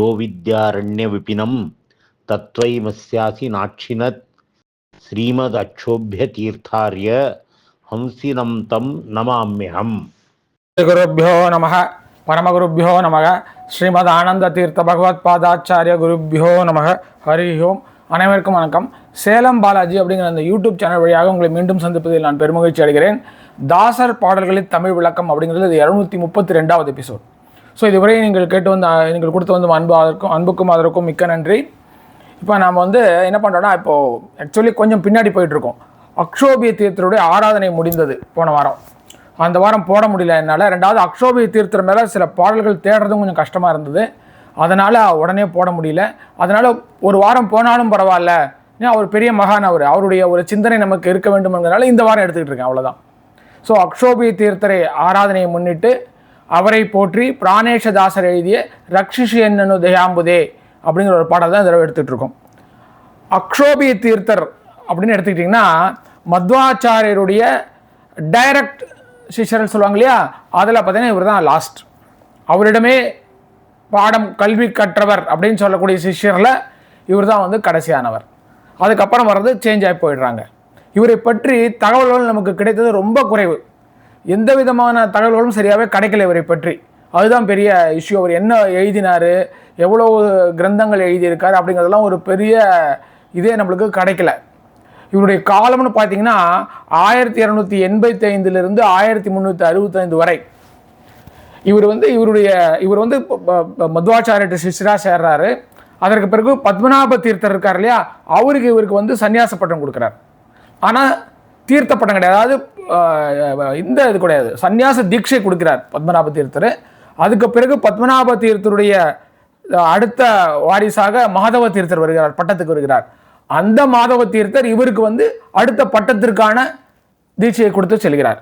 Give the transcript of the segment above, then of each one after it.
யோ வித்யாரண்ய விபினம் தத்வைமஸ்யாசி நாட்சினத் ஸ்ரீமத் அக்ஷோபிய தீர்த்தாரிய ஹம்சினம் தம் நமாம்யகம் குருபியோ நம பரமகுருபியோ நமக ஸ்ரீமத் ஆனந்த தீர்த்த பகவத் பாதாச்சாரிய குருபியோ நமக. ஹரி ஓம். அனைவருக்கும் வணக்கம். சேலம் பாலாஜி அப்படிங்கிற அந்த யூடியூப் சேனல் வழியாக உங்களை மீண்டும் சந்திப்பதில் நான் பெருமகிழ்ச்சி அடைகிறேன். தாசர் பாடல்களின் தமிழ் விளக்கம் அப்படிங்கிறது இரநூத்தி முப்பத்தி ரெண்டாவது எபிசோட். ஸோ இதுவரை நீங்கள் கேட்டு வந்த நீங்கள் கொடுத்து வந்த அன்பு அதற்கும் அன்புக்கும் அதற்கும் மிக்க நன்றி. இப்போ நாம் வந்து என்ன பண்ணுறோன்னா இப்போது ஆக்சுவலி கொஞ்சம் பின்னாடி போயிட்டுருக்கோம். அக்ஷோபிய தீர்த்தருடைய ஆராதனை முடிந்தது போன வாரம். அந்த வாரம் போட முடியல என்னால். ரெண்டாவது அக்ஷோபிய தீர்த்தர் மேலே சில பாடல்கள் தேடுறதும் கொஞ்சம் கஷ்டமாக இருந்தது. அதனால் உடனே போட முடியல. அதனால் ஒரு வாரம் போனாலும் பரவாயில்ல. ஏன்னா அவர் பெரிய மகான் அவர். அவருடைய ஒரு சிந்தனை நமக்கு இருக்க வேண்டும்ங்கிறனால இந்த வாரம் எடுத்துக்கிட்டு இருக்கேன் அவ்வளோதான் ஸோ அக்ஷோபிய தீர்த்தரை ஆராதனையை முன்னிட்டு அவரை போற்றி பிராணேஷதாசர் எழுதிய ரக்ஷிஷி என்னனு தயாம்புதே அப்படிங்கிற ஒரு பாடல் தான் இதில் எடுத்துகிட்டு இருக்கோம் அக்ஷோபிய தீர்த்தர் அப்படின்னு எடுத்துக்கிட்டிங்கன்னா மத்வாச்சாரியருடைய டைரக்ட் சிஷ்யர்கள் சொல்லுவாங்க இல்லையா? அதில் பார்த்தீங்கன்னா இவர் தான் லாஸ்ட். அவரிடமே பாடம் கல்வி கற்றவர் அப்படின்னு சொல்லக்கூடிய சிஷ்யரில் இவர் தான் வந்து கடைசியானவர். அதுக்கப்புறம் வர்றது சேஞ்ச் ஆகி போயிடுறாங்க. இவரை பற்றி தகவல்கள் நமக்கு கிடைத்தது ரொம்ப குறைவு. எந்த விதமான தகவல்களும் சரியாகவே கிடைக்கல இவரை பற்றி. அதுதான் பெரிய இஷ்யூ அவர் என்ன எழுதினார் எவ்வளோ கிரந்தங்கள் எழுதியிருக்கார் அப்படிங்கிறதெல்லாம் ஒரு பெரிய இதே நம்மளுக்கு கிடைக்கல. இவருடைய காலம்னு பார்த்தீங்கன்னா ஆயிரத்தி இரநூத்தி எண்பத்தி ஐந்துலேருந்து ஆயிரத்தி முந்நூற்றி அறுபத்தைந்து வரை. இவர் வந்து இவருடைய இவர் வந்து ப- சிஷ்டராக சேர்றாரு. அதற்கு பிறகு பத்மநாப தீர்த்தர் இருக்கார் இல்லையா? அவருக்கு இவருக்கு வந்து சன்னியாச பட்டம் கொடுக்குறார். ஆனால் தீர்த்த பட்டம் கிடையாது. அதாவது இந்த இது கிடையாது. சந்நியாச தீட்சை கொடுக்கிறார் பத்மநாப தீர்த்தர் அதுக்கு பிறகு பத்மநாப தீர்த்தருடைய அடுத்த வாரிசாக மாதவ தீர்த்தர் வருகிறார் பட்டத்துக்கு வருகிறார். அந்த மாதவ தீர்த்தர் இவருக்கு வந்து அடுத்த பட்டத்திற்கான தீட்சையை கொடுத்து செல்கிறார்.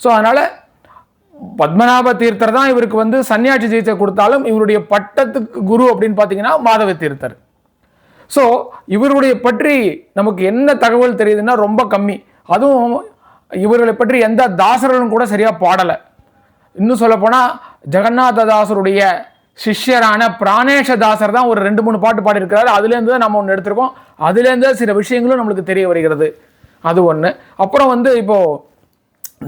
ஸோ அதனால் பத்மநாப தீர்த்தர் தான் இவருக்கு வந்து சன்னியாட்சி தீட்சை கொடுத்தாலும் இவருடைய பட்டத்துக்கு குரு அப்படின்னு பார்த்தீங்கன்னா மாதவ தீர்த்தர் ஸோ இவருடைய பற்றி நமக்கு என்ன தகவல் தெரியுதுன்னா ரொம்ப கம்மி. அதுவும் இவர்களை பற்றி எந்த தாசர்களும் கூட சரியாக பாடலை. இன்னும் சொல்லப்போனால் ஜெகநாததாசருடைய சிஷ்யரான பிராணேஷ தாசர் தான் ஒரு ரெண்டு மூணு பாட்டு பாடியிருக்கிறாரு. அதுலேருந்து தான் நம்ம ஒன்று எடுத்திருக்கோம். அதுலேருந்து சில விஷயங்களும் நம்மளுக்கு தெரிய வருகிறது. அது ஒன்று அப்புறம் வந்து இப்போது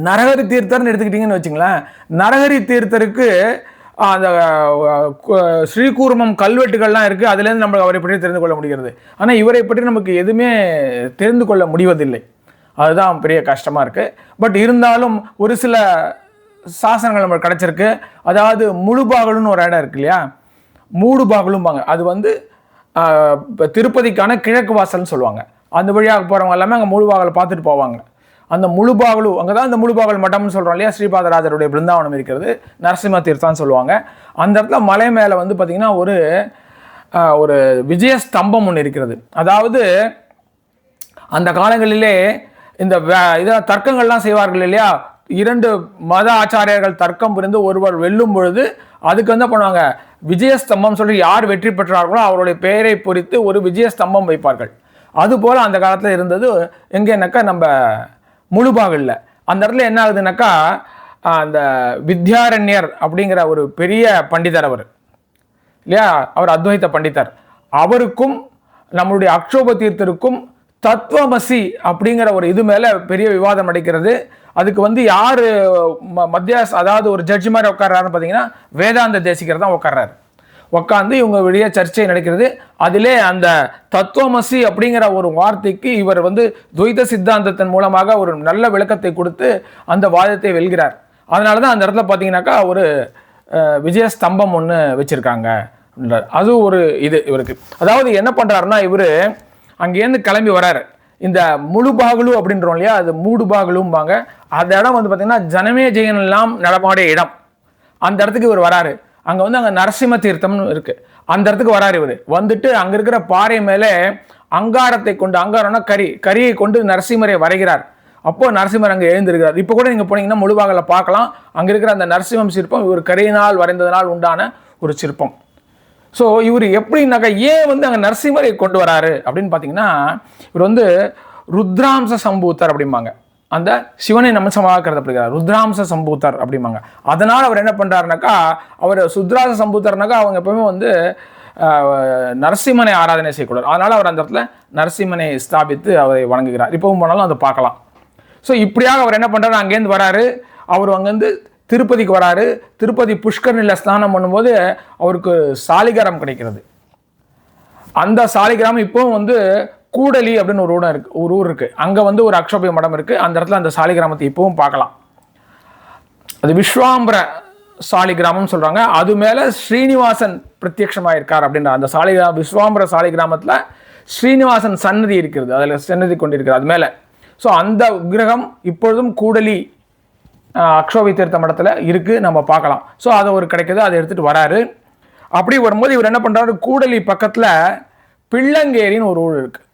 நரகரி தீர்த்தர்னு எடுத்துக்கிட்டிங்கன்னு வச்சுங்களேன். நரகரி தீர்த்தருக்கு அந்த ஸ்ரீகூர்மம் கல்வெட்டுகள்லாம் இருக்குது அதுலேருந்து நம்ம அவரை பற்றி தெரிந்து கொள்ள முடிகிறது. ஆனால் இவரை பற்றி நமக்கு எதுவுமே தெரிந்து கொள்ள முடிவதில்லை. அதுதான் பெரிய கஷ்டமாக இருக்குது பட் இருந்தாலும் ஒரு சில சாசனங்கள் நம்மளுக்கு கிடச்சிருக்கு. அதாவது முழுபாகலுன்னு ஒரு இடம் இருக்கு இல்லையா? மூடுபாகலும்பாங்க. அது வந்து இப்போ திருப்பதிக்கான கிழக்கு வாசல்னு சொல்லுவாங்க. அந்த வழியாக போகிறவங்க எல்லாமே அங்கே முழுபாகலை பார்த்துட்டு போவாங்க. அந்த முழுபாகலு அங்கே தான் அந்த முழுபாகல் மட்டம்னு சொல்கிறோம் இல்லையா? ஸ்ரீபாதராஜருடைய பிருந்தாவனம் இருக்கிறது. நரசிம்ம தீர்த்தான்னு சொல்லுவாங்க. அந்த இடத்துல மலை மேலே வந்து பார்த்திங்கன்னா ஒரு ஒரு விஜய ஸ்தம்பம் ஒன்று இருக்கிறது. அதாவது அந்த காலங்களிலே இந்த வே- தர்க்கங்கள்லாம் செய்வார்கள் இல்லையா? இரண்டு மத ஆச்சாரியர்கள் தர்க்கம் புரிந்து ஒருவர் வெல்லும் பொழுது அதுக்கு என்ன பண்ணுவாங்க? விஜயஸ்தம்பம் சொல்லி யார் வெற்றி பெற்றார்களோ அவருடைய பெயரை பொறித்து ஒரு விஜயஸ்தம்பம் வைப்பார்கள். அதுபோல் அந்த காலத்தில் இருந்தது. எங்கேனாக்கா நம்ம முழுபாகல்ல. அந்த இடத்துல என்ன ஆகுதுனாக்கா அந்த வித்யாரண்யர் அப்படிங்கிற ஒரு பெரிய பண்டிதர் அவர். இல்லையா? அவர் அத்வைத்த பண்டிதர். அவருக்கும் நம்மளுடைய அக்ஷோப தீர்த்தருக்கும் தத்துவமசி அப்படிங்கிற ஒரு இது மேலே பெரிய விவாதம் நடக்கிறது. அதுக்கு வந்து யார் மத்திய அதாவது ஒரு ஜட்ஜ் மாதிரி உட்கார்றாருன்னு பார்த்தீங்கன்னா வேதாந்த தேசிகர் தான் உட்கார்றாரு. உட்காந்து இவங்க வெளியே சர்ச்சை நடக்கிறது. அதிலே அந்த தத்துவமசி அப்படிங்கிற ஒரு வார்த்தைக்கு இவர் வந்து துவைத சித்தாந்தத்தின் மூலமாக ஒரு நல்ல விளக்கத்தை கொடுத்து அந்த வாதத்தை வெல்கிறார். அதனால தான் அந்த இடத்துல பார்த்தீங்கன்னாக்கா ஒரு விஜய ஸ்தம்பம் ஒன்று வச்சுருக்காங்க. அது ஒரு இது இவருக்கு. அதாவது என்ன பண்ணுறாருன்னா இவர் அங்கேருந்து கிளம்பி வராரு. இந்த முழுபாகலு அப்படின்றோம் இல்லையா அது மூடுபாகலும்பாங்க. அந்த இடம் வந்து பார்த்திங்கன்னா ஜனமே ஜெயன் எல்லாம் நடமாடிய இடம். அந்த இடத்துக்கு இவர் வராரு. அங்கே வந்து அங்கே நரசிம்ம தீர்த்தம்னு இருக்குது அந்த இடத்துக்கு வராரு இவர். வந்துட்டு அங்கே இருக்கிற பாறை மேலே அங்காரத்தை கொண்டு அங்காரம்னா கரி கரியை கொண்டு நரசிம்மரை வரைகிறார். அப்போது நரசிம்மர் அங்கே எழுந்திருக்கிறார். இப்போ கூட நீங்கள் போனீங்கன்னா முழுபாகல பார்க்கலாம். அங்கே இருக்கிற அந்த நரசிம்மம் சிற்பம் இவர் கரியினால் வரைந்ததனால் உண்டான ஒரு சிற்பம். ஸோ இவர் எப்படின்னாக்கா ஏன் வந்து அங்கே நரசிம்மரை கொண்டு வராரு? அப்படின்னு பார்த்தீங்கன்னா இவர் வந்து ருத்ராம்ச சம்பூத்தர் அப்படிம்பாங்க. அந்த சிவனை நமசமாக கருதப்படுகிறார் ருத்ராம்ச சம்பூத்தர் அப்படிம்பாங்க. அதனால் அவர் என்ன பண்ணுறாருனாக்கா அவர் சுத்ராச சம்பூத்தர்னாக்கா அவங்க எப்பவுமே வந்து நரசிம்மனை ஆராதனை செய்யக்கூடாது. அதனால் அவர் அந்த இடத்துல நரசிம்மனை ஸ்தாபித்து அவரை வணங்குகிறார். இப்பவும் போனாலும் அதை பார்க்கலாம். ஸோ இப்படியாக அவர் என்ன பண்ணுறாரு அங்கேருந்து வராரு. அவர் அங்கேருந்து திருப்பதிக்கு வராரு. திருப்பதி புஷ்கரனில் ஸ்நானம் பண்ணும்போது அவருக்கு சாலிகிராம் கிடைக்கிறது. அந்த சாலிகிராமம் இப்போவும் வந்து கூடலி அப்படின்னு ஒரு ஊடம் இருக்குது ஒரு ஊர் இருக்குது அங்கே வந்து ஒரு அக்ஷோபிய மடம் இருக்குது அந்த இடத்துல அந்த சாலிகிராமத்தை இப்போவும் பார்க்கலாம். அது விஸ்வாம்பர சாலிகிராமம்னு சொல்கிறாங்க அது மேலே ஸ்ரீனிவாசன் பிரத்யட்சமாக இருக்கார் அப்படின்ற அந்த சாலிகிரா விஸ்வாம்பர சாலிகிராமத்தில் ஸ்ரீனிவாசன் சன்னதி இருக்கிறது. அதில் சன்னதி கொண்டிருக்கிறார். அது மேலே. ஸோ அந்த விக்கிரகம் இப்பொழுதும் கூடலி அக்ஷோபி தீர்த்த மடத்தில் இருக்குது நம்ம பார்க்கலாம். ஸோ அதை ஒரு கிடைக்கிது. அதை எடுத்துகிட்டு வராரு. அப்படி வரும்போது இவர் என்ன பண்ணுறாரு கூடலி பக்கத்தில் பிள்ளங்கேரின்னு ஒரு ஊர் இருக்குது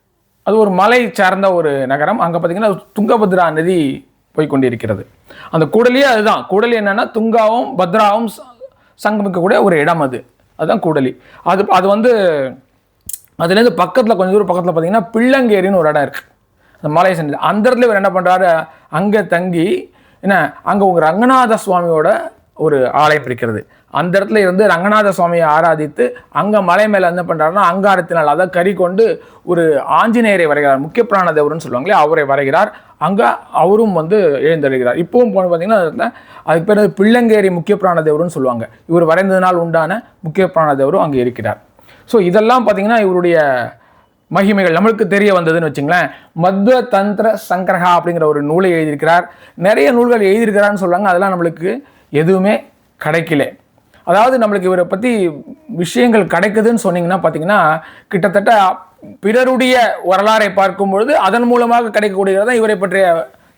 அது ஒரு மலை சார்ந்த ஒரு நகரம். அங்கே பார்த்திங்கன்னா துங்கபத்ரா நதி போய்கொண்டிருக்கிறது அந்த கூடலியே அதுதான். கூடலி என்னென்னா துங்காவும் பத்ராவும் சங்கமிக்கக்கூடிய ஒரு இடம் அது. அதுதான் கூடலி. அது அது வந்து அதுலேருந்து பக்கத்தில் கொஞ்சம் தூரம் பக்கத்தில் பார்த்திங்கன்னா பிள்ளங்கேரின்னு ஒரு இடம் இருக்குது அந்த மலை சென்று அந்த இடத்துல இவர் என்ன பண்ணுறாரு அங்கே தங்கி என்ன அங்கே உங்கள் ரங்கநாத சுவாமியோட ஒரு ஆலயம் இருக்கிறது. அந்த இடத்துல இருந்து ரங்கநாத சுவாமியை ஆராதித்து அங்கே மலை மேலே என்ன பண்ணுறாருன்னா அங்காரத்தினால் அதை கறி கொண்டு ஒரு ஆஞ்சநேயரை வரைகிறார் முக்கிய பிராண தேவர்னு சொல்லுவாங்களே அவரை வரைகிறார். அங்கே அவரும் வந்து எழுந்தழுகிறார் இப்போவும் போன பார்த்தீங்கன்னா அந்த இடத்துல அதுக்கு பேர் பிள்ளங்கேரி முக்கிய பிராண தேவர்னு சொல்லுவாங்க. இவர் வரைந்ததினால் உண்டான முக்கிய பிராண தேவரும் அங்கே இருக்கிறார். ஸோ இதெல்லாம் பார்த்தீங்கன்னா இவருடைய மகிமைகள். நம்மளுக்கு தெரிய வந்ததுன்னு வச்சுங்களேன் மத்வ தந்திர சங்கரகா அப்படிங்கிற ஒரு நூலை எழுதியிருக்கிறார். நிறைய நூல்கள் எழுதியிருக்கிறான்னு சொல்கிறாங்க அதெல்லாம் நம்மளுக்கு எதுவுமே கிடைக்கல. அதாவது நம்மளுக்கு இவரை பற்றி விஷயங்கள் கிடைக்குதுன்னு சொன்னீங்கன்னா பார்த்தீங்கன்னா கிட்டத்தட்ட பிறருடைய வரலாறை பார்க்கும் பொழுது அதன் மூலமாக கிடைக்கக்கூடியது தான் இவரை பற்றிய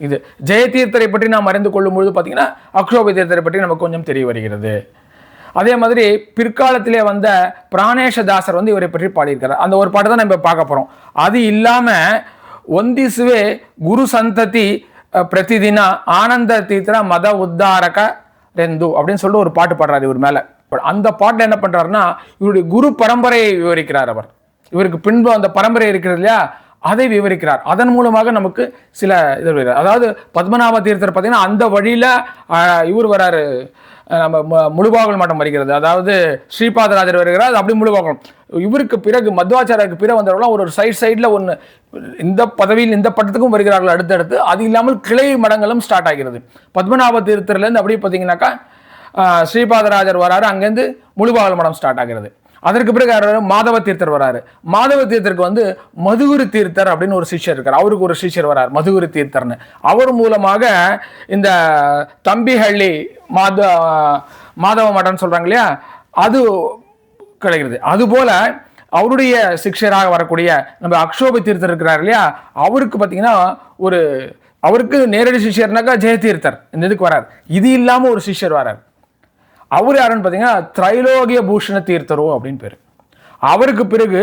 இது. ஜெயதீர்த்தரை பற்றி நாம் அறிந்து கொள்ளும் பொழுது பார்த்தீங்கன்னா அக்ஷோப தீர்த்தரை பற்றி நமக்கு கொஞ்சம் தெரிய வருகிறது. அதே மாதிரி பிற்காலத்திலே வந்த பிராணேஷதாசர் வந்து இவரை பற்றி பாடியிருக்கிறார். அந்த ஒரு பாட்டு தான் நம்ம பார்க்க போகிறோம் அது இல்லாமல் ஒந்திசுவே குரு சந்ததி அஹ், பிரதிதின ஆனந்த தீத்திர மத உத்தாரக ரெந்து அப்படின்னு சொல்லிட்டு ஒரு பாட்டு பாடுறாரு இவர் மேலே. அந்த பாட்டில் என்ன பண்ணுறாருன்னா இவருடைய குரு பரம்பரையை விவரிக்கிறார் அவர். இவருக்கு பின்பு அந்த பரம்பரை இருக்கிறது இல்லையா? அதை விவரிக்கிறார். அதன் மூலமாக நமக்கு சில இது அதாவது பத்மநாப தீர்த்தர் பார்த்தீங்கன்னா அந்த வழியில் இவர் வராரு. நம்ம முழுபாகல் மட்டம் வருகிறது அதாவது ஸ்ரீபாதராஜர் வருகிறார் அது அப்படி முழுபாகலம். இவருக்கு பிறகு மத்வாச்சாரியருக்கு பிறகு வந்தவர்களாம் ஒரு ஒரு சைட் சைடில் ஒன்று இந்த பதவியில் இந்த பட்டத்துக்கும் வருகிறார்கள் அடுத்தடுத்து. அது இல்லாமல் கிளை மடங்களும் ஸ்டார்ட் ஆகிறது. பத்மநாப தீர்த்தர்லேருந்து அப்படியே பார்த்தீங்கன்னாக்கா ஸ்ரீபாதராஜர் வராரு அங்கேருந்து முழுபாகல் மடம் ஸ்டார்ட் ஆகிறது. அதற்கு பிறகு யார் மாதவ தீர்த்தர் வராரு. மாதவ தீர்த்தருக்கு வந்து மதுகுரு தீர்த்தர் அப்படின்னு ஒரு சிஷ்யர் இருக்கார். அவருக்கு ஒரு சிஷ்யர் வரார் மதுகுரு தீர்த்தர்னு. அவர் மூலமாக இந்த தம்பிஹள்ளி மாத மாதவ மடம்னு சொல்கிறாங்க இல்லையா? அது கிடைக்கிறது. அதுபோல் அவருடைய சிக்ஷராக வரக்கூடிய நம்ம அக்ஷோப தீர்த்தர் இருக்கிறார் இல்லையா? அவருக்கு பார்த்தீங்கன்னா ஒரு அவருக்கு நேரடி சிஷ்யர்னாக்கா ஜெயதீர்த்தர் இந்த இதுக்கு வரார். இது இல்லாமல் ஒரு சிஷ்யர் வரார். அவர் யாருன்னு பார்த்தீங்கன்னா திரைலோகிய பூஷண தீர்த்தரோ அப்படின்னு பேர். அவருக்கு பிறகு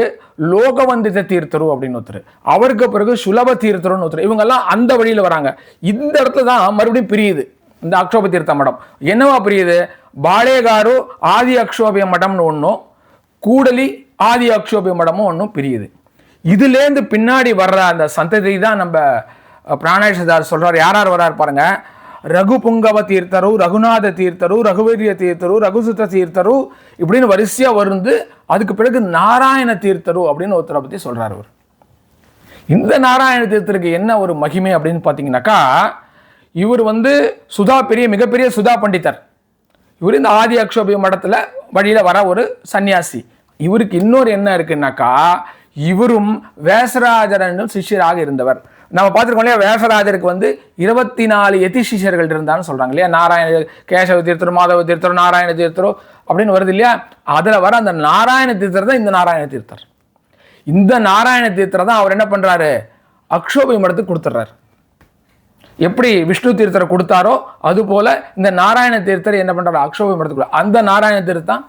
லோகவந்தித தீர்த்தரு அப்படின்னு ஒருத்தர். அவருக்கு பிறகு சுலப தீர்த்தருன்னு ஒருத்தர். இவங்கெல்லாம் அந்த வழியில் வராங்க. இந்த இடத்துல தான் மறுபடியும் பிரியுது. இந்த அக்ஷோப தீர்த்த மடம். என்னவா பிரியுது? பாலேகாரு ஆதி அக்ஷோபிய மடம்னு ஒன்றும் கூடலி ஆதி அக்ஷோபிய மடமும் ஒன்றும் பிரியுது. இதுலேருந்து பின்னாடி வர்ற அந்த சந்ததி தான் நம்ம அஹ், பிராணேஷதார் சொல்கிறார் யார் யார் வர்றார் பாருங்கள் ரகு புங்கவ தீர்த்தரு ரகுநாத தீர்த்தரு ரகுவீரிய தீர்த்தரு ரகுசுத்த தீர்த்தரு இப்படின்னு வரிசையா வருந்து அதுக்கு பிறகு நாராயண தீர்த்தரு அப்படின்னு ஒருத்தரை பற்றி சொல்றாரு அவர் இந்த நாராயண தீர்த்தருக்கு என்ன ஒரு மகிமை அப்படின்னு பார்த்தீங்கன்னாக்கா இவர் வந்து சுதா பெரிய மிகப்பெரிய சுதா பண்டிதர். இவர் இந்த ஆதி அக்ஷோபிய மடத்தில் வழியில வர ஒரு சன்னியாசி. இவருக்கு இன்னொரு என்ன இருக்குன்னாக்கா இவரும் வேசராஜரனும் சிஷ்யராக இருந்தவர். நம்ம பார்த்துருக்கோம் இல்லையா வேசராஜருக்கு வந்து இருபத்தி நாலு எதி சிஷியர்கள் இருந்தான்னு சொல்கிறாங்க இல்லையா? நாராயண கேசவ தீர்த்தர் மாதவ தீர்த்தர் நாராயண தீர்த்தரோ அப்படின்னு வருது இல்லையா? அதுல வர அந்த நாராயண தீர்த்தர் தான் இந்த நாராயண தீர்த்தர். இந்த நாராயண தீர்த்தரை தான் அவர் என்ன பண்றாரு? அக்ஷோபை மடத்துக்கு கொடுத்துட்றாரு எப்படி விஷ்ணு தீர்த்தரை கொடுத்தாரோ அது போல இந்த நாராயண தீர்த்தர் என்ன பண்றாரு? அக்ஷோபை மடத்துக்கு அந்த நாராயண தீர்த்தர் தான்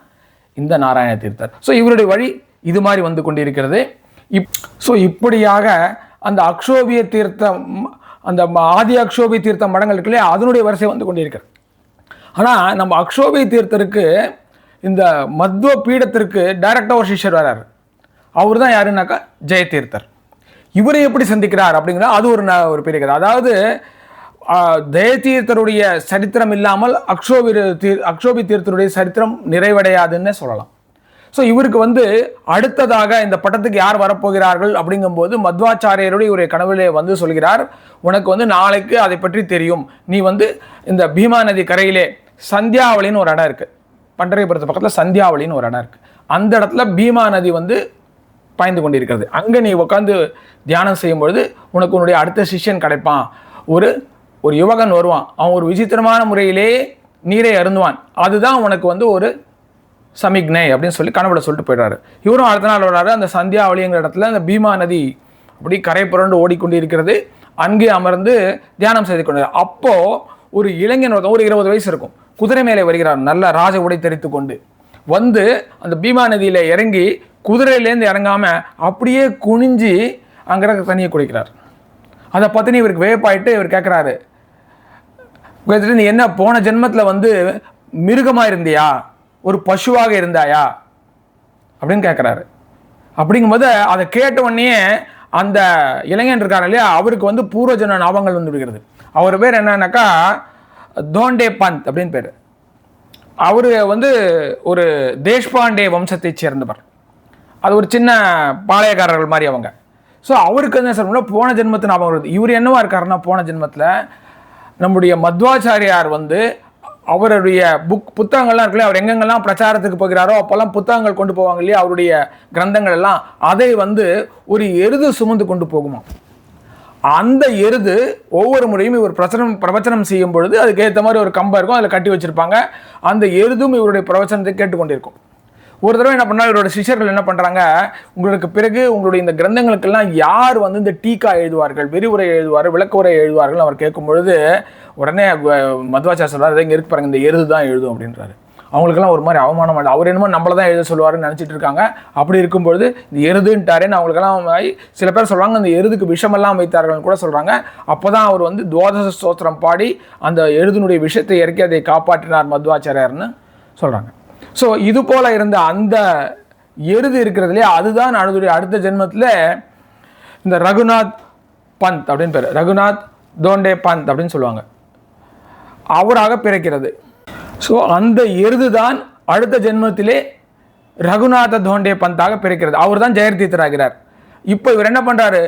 இந்த நாராயண தீர்த்தர். ஸோ இவருடைய வழி இது மாதிரி வந்து கொண்டிருக்கிறது. இப் ஸோ இப்படியாக அந்த அக்ஷோபிய தீர்த்தம் அந்த ஆதி அக்ஷோபிய தீர்த்த மடங்கள் இருக்கு இல்லையா அதனுடைய வரிசை வந்து கொண்டிருக்கிறது. ஆனால் நம்ம அக்ஷோபிய தீர்த்தருக்கு இந்த மத்வ பீடத்திற்கு டைரக்டாக ஒரு சிஷ்யர் வராரு. அவர் தான் யாருன்னாக்கா? ஜெயதீர்த்தர். இவரை எப்படி சந்திக்கிறார் அப்படிங்கிற அது ஒரு ந- ஒரு பெரிய கதை அதாவது ஜெயதீர்த்தருடைய சரித்திரம் இல்லாமல் அக்ஷோபி தீர் அக்ஷோபி தீர்த்தருடைய சரித்திரம் நிறைவடையாதுன்னு சொல்லலாம். ஸோ இவருக்கு வந்து அடுத்ததாக இந்த பட்டத்துக்கு யார் வரப்போகிறார்கள் அப்படிங்கும்போது மத்வாச்சாரியருடைய இவருடைய கனவிலே வந்து சொல்கிறார் உனக்கு வந்து நாளைக்கு அதை பற்றி தெரியும். நீ வந்து இந்த பீமா நதி கரையிலே சந்தியாவளின்னு ஒரு இடம் இருக்குது பண்டரைபுரத்து பக்கத்தில் சந்தியாவளின்னு ஒரு இடம் இருக்குது அந்த இடத்துல பீமா நதி வந்து பாய்ந்து கொண்டிருக்கிறது. அங்கே நீ உட்காந்து தியானம் செய்யும்பொழுது உனக்கு உன்னுடைய அடுத்த சிஷ்யன் கிடைப்பான். ஒரு ஒரு யுவகன் வருவான். அவன் ஒரு விசித்திரமான முறையிலே நீரை அருந்துவான். அதுதான் உனக்கு வந்து ஒரு சமிக்னை அப்படின்னு சொல்லி கனவுல சொல்லிட்டு போயிடுறாரு. இவரும் அடுத்த நாள் வர்றாரு. அந்த சந்தியாவளிங்கிற இடத்துல அந்த பீமா நதி அப்படி கரை புரண்டு ஓடிக்கொண்டிருக்கிறது. அங்கே அமர்ந்து தியானம் செய்து கொண்டு அப்போது ஒரு இளைஞன் ஒருத்தன் ஒரு இருபது வயசு இருக்கும். குதிரை மேலே வருகிறார். நல்ல ராஜ உடை தெரித்து கொண்டு. வந்து அந்த பீமா நதியில் இறங்கி குதிரையிலேருந்து இறங்காமல் அப்படியே குனிஞ்சு அங்கே தண்ணியை குடிக்கிறார். அதை பற்றினி இவருக்கு வேப்பாயிட்டு இவர் கேட்குறாரு நீ என்ன போன ஜென்மத்தில் வந்து மிருகமாக இருந்தியா? ஒரு பசுவாக இருந்தாயா? அப்படின்னு கேட்குறாரு அப்படிங்கும்போது அதை கேட்ட உடனே அந்த இளைஞன் இருக்கார் இல்லையா அவருக்கு வந்து பூர்வஜன ஞாபகங்கள் வந்து விடுகிறது அவர் பேர் என்னன்னாக்கா தோண்டே பந்த் அப்படின்னு பேர். அவர் வந்து ஒரு தேஷ்பாண்டே வம்சத்தை சேர்ந்தவர். அது ஒரு சின்ன பாளையக்காரர்கள் மாதிரி அவங்க. ஸோ அவருக்கு என்ன சொல்ல போன ஜென்மத்து ஞாபகம் வருது. இவர் என்னவா இருக்காருன்னா போன ஜென்மத்தில் நம்முடைய மத்வாச்சாரியார் வந்து அவருடைய புக் புத்தகங்கள்லாம் இருக்குல்ல அவர் எங்கெங்கெல்லாம் பிரச்சாரத்துக்கு போகிறாரோ அப்போல்லாம் புத்தகங்கள் கொண்டு போவாங்க இல்லையா அவருடைய கிரந்தங்கள் எல்லாம். அதை வந்து ஒரு எருது சுமந்து கொண்டு போகுமா? அந்த எருது ஒவ்வொரு முறையும் இவர் பிரச்சனம் பிரவச்சனம் செய்யும் பொழுது அதுக்கேற்ற மாதிரி ஒரு கம்பம் இருக்கும் அதில் கட்டி வச்சிருப்பாங்க. அந்த எருதும் இவருடைய பிரவச்சனத்தை கேட்டுக்கொண்டிருக்கும். ஒரு தடவை என்ன பண்ணால் இவரோட சிஷ்யர்கள் என்ன பண்ணுறாங்க உங்களுக்கு பிறகு உங்களுடைய இந்த கிரந்தங்களுக்கெல்லாம் யார் வந்து இந்த டீக்கா எழுதுவார்கள் விரிவுரை எழுதுவார்கள் விளக்குரை எழுதுவார்கள் அவர் கேட்கும் பொழுது உடனே மதுவாச்சார் சொல்கிறார் சொல்றாரு இங்கே இருக்கு பாருங்க இந்த எருது தான் எழுதும் அப்படின்றாரு. அவங்களுக்கெல்லாம் ஒரு மாதிரி அவமானம் அவர் என்னமோ நம்மள தான் எழுத சொல்லுவாருன்னு நினச்சிட்டு இருக்காங்க. அப்படி இருக்கும்பொழுது இந்த எருதுன்ட்டாருன்னு அவங்களுக்கெல்லாம் சில பேர் சொல்கிறாங்க அந்த எருதுக்கு விஷமெல்லாம் வைத்தார்கள்னு கூட சொல்கிறாங்க அப்போ தான் அவர் வந்து துவாதச ஸ்தோத்திரம் பாடி அந்த எருதினுடைய விஷத்தை இறக்கி அதை காப்பாற்றினார் மத்வாச்சாரியார்னு சொல்கிறாங்க ஸோ இது போல் இருந்த அந்த எருது இருக்கிறதுலே அதுதான் அடுத்த அடுத்த ஜென்மத்தில் இந்த ரகுநாத் பந்த் அப்படின்னு பேர். ரகுநாத் தோண்டே பந்த் அப்படின்னு சொல்லுவாங்க. அவராக பிறக்கிறது. ஸோ அந்த எருது தான் அடுத்த ஜென்மத்திலே ரகுநாத தோண்டே பந்தாக பிறக்கிறது. அவர் தான் ஜெயர்தீத்தராகிறார். இப்போ இவர் என்ன பண்ணுறாரு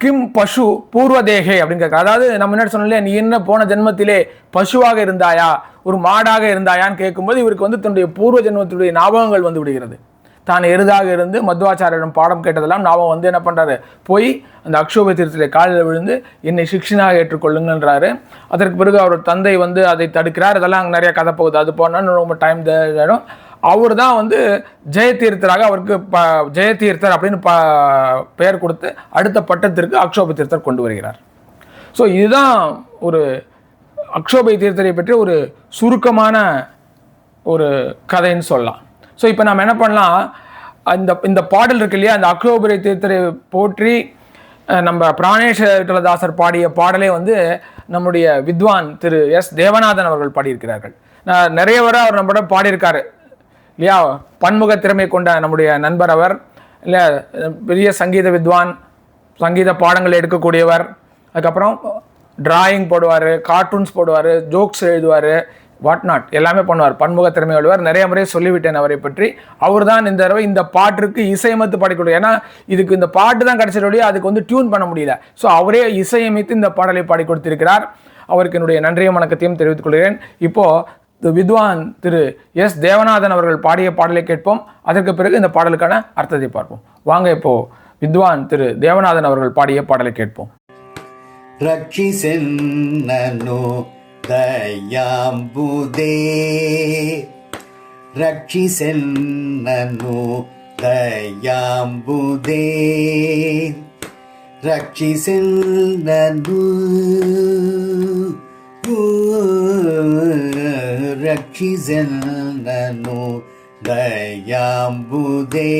கிம் பசு பூர்வதேகே அப்படின்னு கேட்குறாரு. அதாவது நம்ம என்ன சொன்னோம் நீ என்ன போன ஜென்மத்திலே பசுவாக இருந்தாயா? ஒரு மாடாக இருந்தாயான்னு கேட்கும்போது இவருக்கு வந்து தன்னுடைய பூர்வ ஜென்மத்துடைய ஞாபகங்கள் வந்து விடுகிறது. தான் எருதாக இருந்து மதுவாச்சாரியிடம் பாடம் கேட்டதெல்லாம் நாம் வந்து என்ன பண்ணுறாரு போய் அந்த அக்ஷோப தீர்த்திலே காலில் விழுந்து என்னை சிக்ஷனாக ஏற்றுக்கொள்ளுங்கன்றாரு. அதற்கு பிறகு அவர் தந்தை வந்து அதை தடுக்கிறார். அதெல்லாம் அங்கே நிறைய கதை போகுது. அது போனால் ரொம்ப டைம் தேடும். அவர் தான் வந்து ஜெயதீர்த்தராக அவருக்கு ப ஜெயதீர்த்தர் அப்படின்னு ப பெயர் கொடுத்து அடுத்த பட்டத்திற்கு அக்ஷோப தீர்த்தர் கொண்டு வருகிறார். ஸோ இதுதான் ஒரு அக்ஷோபை தீர்த்தரை பற்றி ஒரு சுருக்கமான ஒரு கதைன்னு சொல்லலாம். ஸோ இப்போ நம்ம என்ன பண்ணலாம்? அந்த இந்த பாடல் இருக்கு இல்லையா? அந்த அக்ஷோபரை தீர்த்தரை போற்றி நம்ம பிராணேஷ விட்டலதாசர் பாடிய பாடலே வந்து நம்முடைய வித்வான் திரு எஸ். தேவநாதன் அவர்கள் பாடியிருக்கிறார்கள். நான் நிறைய அவர் நம்மளோட பாடியிருக்காரு. இல்லையா? பன்முக திறமை கொண்ட நம்முடைய நண்பர் அவர் இல்லை பெரிய சங்கீத வித்வான் சங்கீத பாடங்கள் எடுக்கக்கூடியவர். அதுக்கப்புறம் டிராயிங் போடுவார் கார்ட்டூன்ஸ் போடுவார் ஜோக்ஸ் எழுதுவார். வாட் நாட் எல்லாமே பண்ணுவார். பன்முக திறமை திறமையுள்ளவர் நிறைய முறை சொல்லிவிட்டேன் அவரை பற்றி. அவர் தான் இந்த தடவை இந்த பாட்டிற்கு இசையமைத்து பாடிக்கூடிய ஏன்னா இதுக்கு இந்த பாட்டு தான் கிடைச்சதோடைய அதுக்கு வந்து டியூன் பண்ண முடியல. ஸோ அவரே இசையமைத்து இந்த பாடலை பாடி கொடுத்திருக்கிறார் அவருக்கு என்னுடைய நன்றியும் வணக்கத்தையும் தெரிவித்துக் கொள்கிறேன். இப்போது வித்வான் திரு எஸ். தேவநாதன் அவர்கள் பாடிய பாடலை கேட்போம். அதற்கு பிறகு இந்த பாடலுக்கான அர்த்தத்தை பார்ப்போம். வாங்க இப்போது வித்வான் திரு தேவநாதன் அவர்கள் பாடிய பாடலை கேட்போம். ரக்ஷி சென்னோ ದಯಾಂಬುದೇ ರಕ್ಷಿಸೆನ್ನನು ದಯಾಂಬುದೇ ರಕ್ಷಿಸೆನ್ನನು ರಕ್ಷಿಸೆನ್ನನು ದಯಾಂಬುದೇ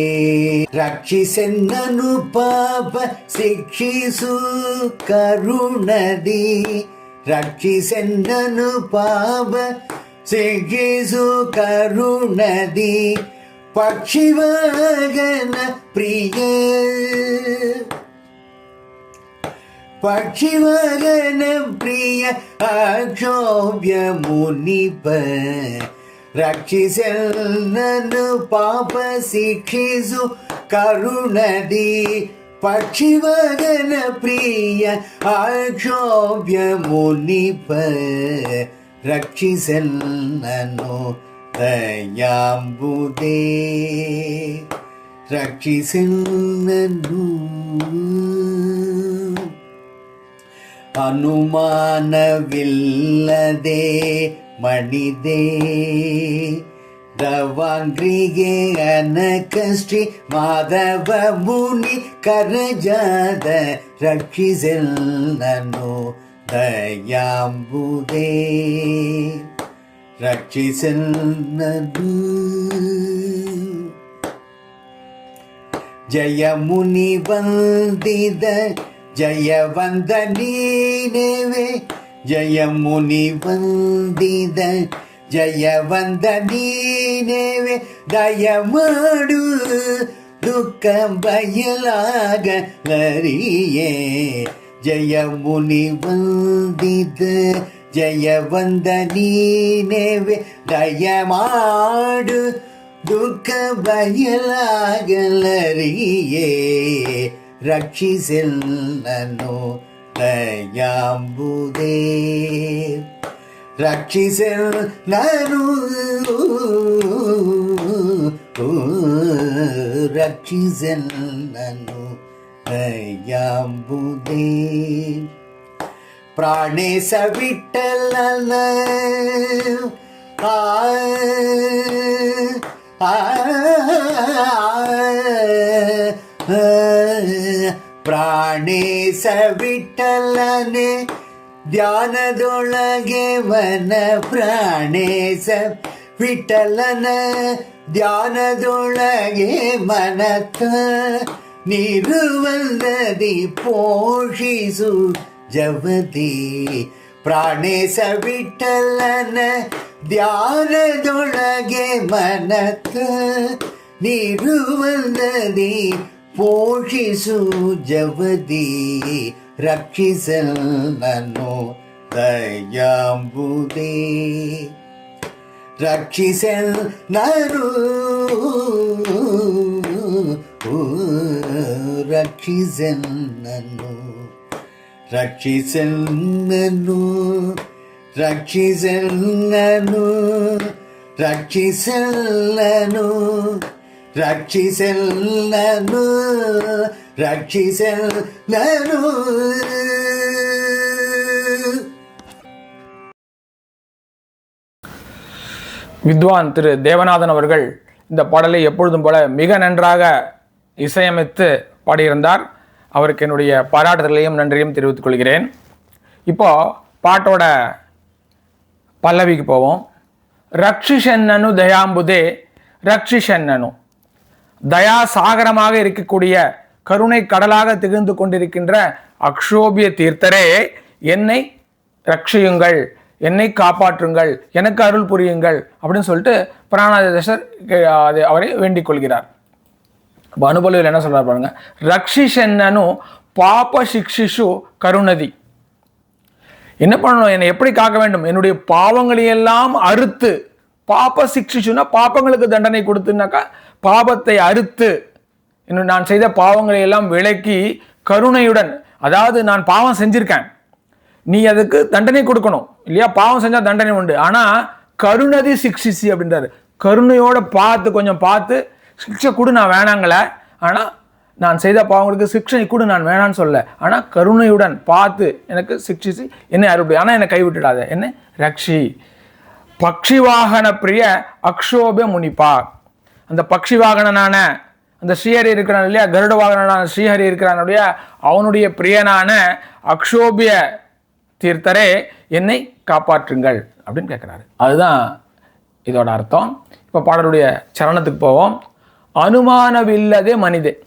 ರಕ್ಷಿಸೆನ್ನನು ಪಾಪ ಶಿಕ್ಷಿಸು ಕರುಣದಿ రక్షిసెన్నను పావ సిగిసు కరుణది పక్షివాగన ప్రియ పక్షివాగన ప్రియ అక్షోభ్య మునిప రక్షిసెన్నను పాప శిక్షిసు కరుణది పక్షివాగన ప్రియ ஆய ஆட்சோபிய முனிப ரட்சி செல்லனோ தயாம்புதே. ரட்சி செல்லனோ அனுமானவில்லதே மணிதே தவாங்கிரிகே அனகஸ்ரீ மாதவ முனி கரஜாத ரட்சிசெல்லனோ தயாம்புதே. ரட்சிசெல்லனு. ஜயமுனி வந்தித ஜயவந்த நீனவே ஜயமுனி வந்தித ಜಯ ವಂದ ನೀನೇವೆ ದಯ ಮಾಡು ದುಃಖ ಬಯಲಾಗಲರಿಯೇ ಜಯ ಮುನಿ ವಂದಿದ ಜಯ ವಂದ ನೀನೇವೆ ದಯ ಮಾಡು ದುಃಖ ಬಯಲಾಗಲರಿಯೇ ರಕ್ಷಿಸೆಲ್ಲನು ದಯಾಂಬುದೇ రక్షిసెల్లను రక్షిసెల్లను దయాబుదే ప్రాణేశ విట్టలన ప్రాణేశ విట్టలనే ಧ್ಯಾನದೊಳಗೆ ಮನ ಪ್ರಾಣೇಶ ವಿಠಲನ ಧ್ಯಾನದೊಳಗೆ ಮನತ ನಿರುವಲ್ಲದಿ ಪೋಷಿಸು ಜವತಿ ಪ್ರಾಣೇಶ ವಿಠಲನ ಧ್ಯಾನದೊಳಗೆ ಮನತ ನಿರುವಲ್ಲದಿ ಪೋಷಿಸು రక్షిసెల్లను దయాంబుదే రక్షిసెల్ నరు రక్షిసెల్ నన్ను రక్షిసెల్ నన్ను రక్షిసెల్ నన్ను రక్షిసెల్లను రక్షిసెల్లను రక్షిసెల్లను வித்வான் திரு தேவநாதன் அவர்கள் இந்த பாடலை எப்பொழுதும் போல மிக நன்றாக இசையமைத்து பாடியிருந்தார். அவருக்கு என்னுடைய பாராட்டுதலையும் நன்றியும் தெரிவித்துக் கொள்கிறேன். இப்போது பாட்டோட பல்லவிக்கு போவோம். ரக்ஷிஷன்னனு தயாம்புதே ரக்ஷிஷன்னனு தயா சாகரமாக இருக்கக்கூடிய கருணை கடலாக திகழ்ந்து கொண்டிருக்கின்ற அக்ஷோபிய தீர்த்தரே என்னை ரட்சியுங்கள் என்னை காப்பாற்றுங்கள் எனக்கு அருள் புரியுங்கள் அப்படின்னு சொல்லிட்டு பிராணாதேசர் அது அவரை வேண்டிக் கொள்கிறார். அப்ப என்ன சொல்கிறார் பாருங்க. ரக்ஷிஷன்னு பாப சிக்ஷிஷு கருணதி. என்ன பண்ணணும்? என்னை எப்படி காக்க வேண்டும்? என்னுடைய பாவங்களை எல்லாம் அறுத்து பாப சிக்ஷிஷுன்னா பாப்பங்களுக்கு தண்டனை கொடுத்துனாக்கா பாபத்தை அறுத்து இன்னும் நான் செய்த பாவங்களை எல்லாம் விலக்கி கருணையுடன் அதாவது நான் பாவம் செஞ்சிருக்கேன். நீ அதுக்கு தண்டனை கொடுக்கணும். இல்லையா? பாவம் செஞ்சால் தண்டனை உண்டு. ஆனால் கருணதி சிக்ஷிசி அப்படின்றாரு. கருணையோடு பார்த்து கொஞ்சம் பார்த்து சிக்ஷை கொடு நான் வேணாங்கள ஆனால் நான் செய்த பாவங்களுக்கு சிக்ஷை கூட நான் வேணான்னு சொல்ல. ஆனால் கருணையுடன் பார்த்து எனக்கு சிக்ஷிசி என்னை அறுபடி ஆனால் என்னை கைவிட்டுடாத. என்ன? ரக்ஷி. பக்ஷி வாகன பிரிய அக்ஷோப முனிப்பா. அந்த பக்ஷி வாகனனான அந்த ஸ்ரீஹரி இருக்கிறான் இல்லையா? கருட வாகனனான ஸ்ரீஹரி இருக்கிறான் இல்லையா? அவனுடைய பிரியனான அக்ஷோபிய தீர்த்தரே என்னை காப்பாற்றுங்கள் அப்படின்னு கேட்குறாரு. அதுதான் இதோட அர்த்தம். இப்போ பாடலுடைய சரணத்துக்கு போவோம். அனுமானவில்லதே மனிதே.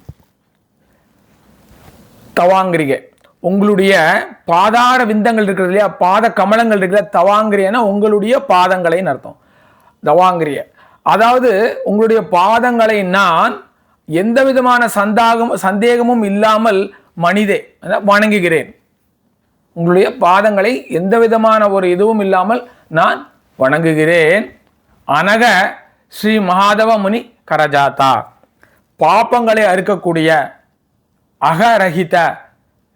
தவாங்கிரிகை. உங்களுடைய பாதார விந்தங்கள் இருக்கிறது இல்லையா? பாத கமலங்கள் இருக்கிற தவாங்கிரியனா உங்களுடைய பாதங்களைன்னு அர்த்தம். தவாங்கிரிய. அதாவது உங்களுடைய பாதங்களை நான் எந்த விதமான சந்தாகம் சந்தேகமும் இல்லாமல் மனிதே வணங்குகிறேன். உங்களுடைய பாதங்களை எந்த விதமான ஒரு இதுவும் இல்லாமல் நான் வணங்குகிறேன். அனக ஸ்ரீ மகாதவ முனி கரஜாத்தா பாப்பங்களை அறுக்கக்கூடிய அகரஹித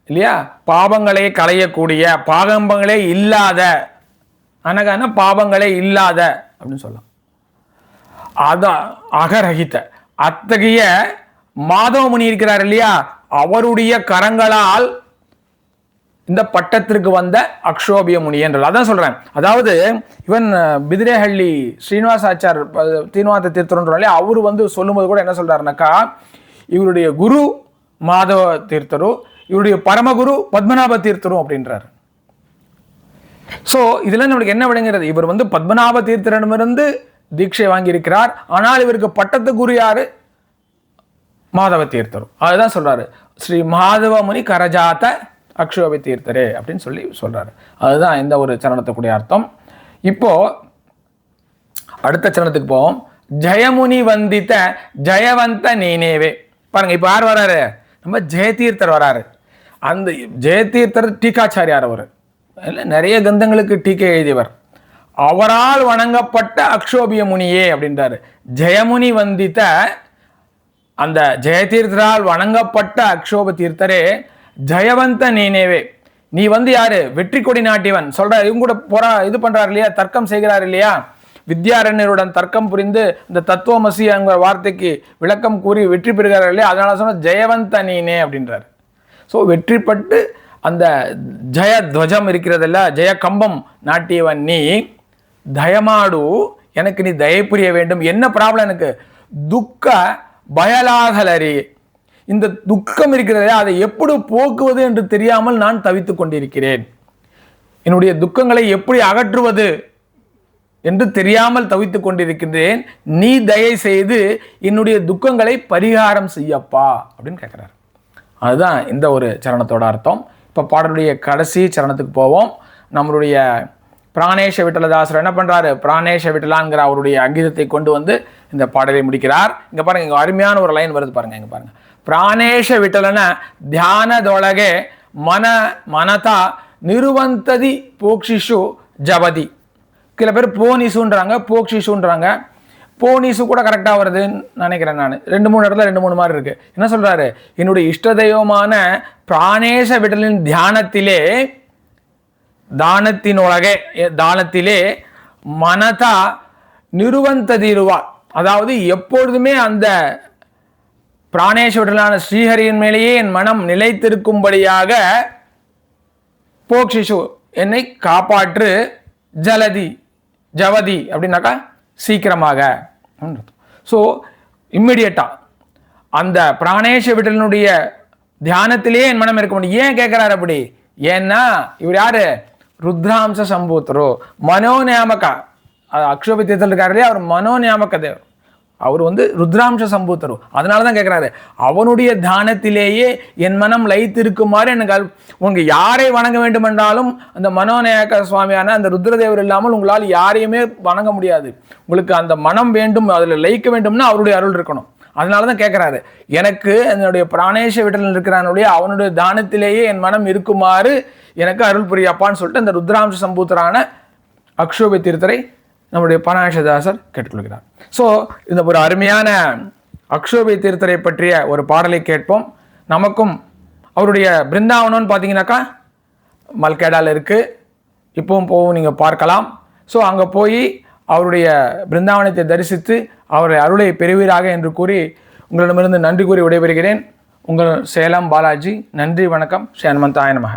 இல்லையா? பாபங்களை களையக்கூடிய பாகம்பங்களே இல்லாத அனகான பாபங்களே இல்லாத அப்படின்னு சொல்லலாம். அதான் அகரஹித. அத்தகைய மாதவமுனி இருக்கிறார் இல்லையா? அவருடைய கரங்களால் இந்த பட்டத்திற்கு வந்த அக்ஷோபிய முனி என்றால் அதான் சொல்றேன். அதாவது இவன் பிதிரேஹள்ளி ஸ்ரீனிவாச ஆச்சார் ப- தீர்வாத அவர் வந்து சொல்லும்போது கூட என்ன சொல்றாருனாக்கா இவருடைய குரு மாதவ தீர்த்தரும் இவருடைய பரமகுரு பத்மநாப தீர்த்தரும் அப்படின்றார். ஸோ இதுல நம்மளுக்கு என்ன விளங்குறது இவர் வந்து பத்மநாப தீர்த்தரிடமிருந்து தீட்சை வாங்கியிருக்கிறார். ஆனால் இவருக்கு பட்டத்து யாரு மாதவ தீர்த்தரும். அதுதான் சொல்றாரு. ஸ்ரீ மாதவ முனி கரஜாத்த அக்ஷோபி தீர்த்தரே அப்படின்னு சொல்லி சொல்றாரு. அதுதான் இந்த ஒரு சரணத்துக்குடைய அர்த்தம். இப்போ அடுத்த சரணத்துக்கு போவோம். ஜெயமுனி வந்தித்த ஜெயவந்த நீனேவே. பாருங்க இப்போ யார் வராரு? நம்ம ஜெயதீர்த்தர் வராரு. அந்த ஜெயதீர்த்தர் டீகாச்சாரியார் அவர். இல்லை நிறைய கந்தங்களுக்கு டீக்கை எழுதியவர். அவரால் வணங்கப்பட்ட அக்ஷோபிய முனியே அப்படின்றாரு. ஜெயமுனி வந்தித்த அந்த ஜெயதீர்த்தரால் வணங்கப்பட்ட அக்ஷோப தீர்த்தரே ஜெயவந்த நீனேவே நீ வந்து யாரு? வெற்றி கொடி நாட்டியவன். சொல்ற இவங்க கூட போறா இது பண்றாரு இல்லையா? தர்க்கம் செய்கிறார் இல்லையா? வித்யாரண்யருடன் தர்க்கம் புரிந்து இந்த தத்துவமசி என்கிற வார்த்தைக்கு விளக்கம் கூறி வெற்றி பெறுகிறார் இல்லையா? அதனால சொன்ன ஜெயவந்த நீனே அப்படின்றார். ஸோ வெற்றிப்பட்டு அந்த ஜெய துவஜம் இருக்கிறதல்ல ஜெய கம்பம் நாட்டியவன் நீ. தயமாடு எனக்கு நீ தயை புரிய வேண்டும். என்ன ப்ராப்ளம் எனக்கு? துக்க பயலாகலரி இந்த துக்கம் இருக்கிறதே அதை எப்படி போக்குவது என்று தெரியாமல் நான் தவித்து கொண்டிருக்கிறேன். என்னுடைய துக்கங்களை எப்படி அகற்றுவது என்று தெரியாமல் தவித்து கொண்டிருக்கின்றேன். நீ தயை செய்து என்னுடைய துக்கங்களை பரிகாரம் செய்யப்பா அப்படின்னு கேட்குறாரு. அதுதான் இந்த ஒரு சரணத்தோட அர்த்தம். இப்போ பாடலுடைய கடைசி சரணத்துக்கு போவோம். நம்மளுடைய பிராணேஷ விட்டலதாசர் என்ன பண்ணுறாரு பிராணேஷ விட்டலாங்கிற அவருடைய அங்கீதத்தை கொண்டு வந்து இந்த பாடலை முடிக்கிறார். இங்கே பாருங்கள் இங்கே அருமையான ஒரு லைன் வருது பாருங்கள் இங்கே பாருங்கள் பிராணேஷ விட்டலன தியானதொழகே மன மனதா நிறுவந்ததி போக்ஷிஷு ஜபதி. சில பேர் போனிசுன்றாங்க போக்ஷிஷுன்றாங்க. போனிசு கூட கரெக்டாக வருதுன்னு நினைக்கிறேன் நான். ரெண்டு மூணு இடத்துல ரெண்டு மூணு மாதிரி இருக்கு. என்ன சொல்கிறாரு என்னுடைய இஷ்ட தெய்வமான பிராணேஷ விடலின் தியானத்திலே தானத்தினொಳಗೆ தானத்திலே மனதா நிருவந்ததிருவா அதாவது எப்பொழுதுமே அந்த பிராணேஸ்வரனான விடலான ஸ்ரீஹரியின் மேலேயே என் மனம் நிலைத்திருக்கும்படியாக போக்ஷிஷு என்னை காப்பாற்று ஜலதி ஜவதி அப்படின்னாக்கா சீக்கிரமாக. ஸோ இம்மிடியட்டா அந்த பிராணேஷ விடலனுடைய தியானத்திலேயே என் மனம் இருக்க முடியும். ஏன் கேட்குறாரு அப்படி? ஏன்னா இவர் யாரு? ருத்ராம்ச சம்பூத்தரோ மனோநியாமகா. அக்ஷோபி தீர்த்தல் இல்லையா அவர் மனோநியாமக தேவர். அவர் வந்து ருத்ராம்ச சம்பூத்தரு அதனால தான் கேட்குறாரு அவனுடைய தானத்திலேயே என் மனம் லயித்திருக்குமாறு எனக்கு உங்க யாரை வணங்க வேண்டும் என்றாலும் அந்த மனோநாயக சுவாமியான அந்த ருத்ரதேவர் இல்லாமல் உங்களால் யாரையுமே வணங்க முடியாது. உங்களுக்கு அந்த மனம் வேண்டும் அதில் லயிக்க வேண்டும்னா அவருடைய அருள் இருக்கணும். அதனால தான் கேட்குறாரு எனக்கு என்னுடைய பிராணேஷ விடலில் இருக்கிறானுடைய அவனுடைய தானத்திலேயே என் மனம் இருக்குமாறு எனக்கு அருள் புரியாப்பான்னு சொல்லிட்டு அந்த ருத்ராம்ச சம்பூத்தரான அக்ஷோபி தீர்த்தரை நம்முடைய பனாஷதாசர் கேட்டுக்கொள்கிறார். ஸோ இந்த ஒரு அருமையான அக்ஷோபி தீர்த்தரை பற்றிய ஒரு பாடலை கேட்போம். நமக்கும் அவருடைய பிருந்தாவனம்னு பார்த்தீங்கன்னாக்கா மல்கேடால இருக்குது இப்பவும் போகும் நீங்கள் பார்க்கலாம். ஸோ அங்கே போய் அவருடைய பிருந்தாவனத்தை தரிசித்து அவருடைய அருளை பெறுவீராக என்று கூறி உங்களிடமிருந்து நன்றி கூறி விடைபெறுகிறேன். உங்கள் சேலம் பாலாஜி நன்றி வணக்கம். ஸ்ரீ ஹனுமந்தாய நமக.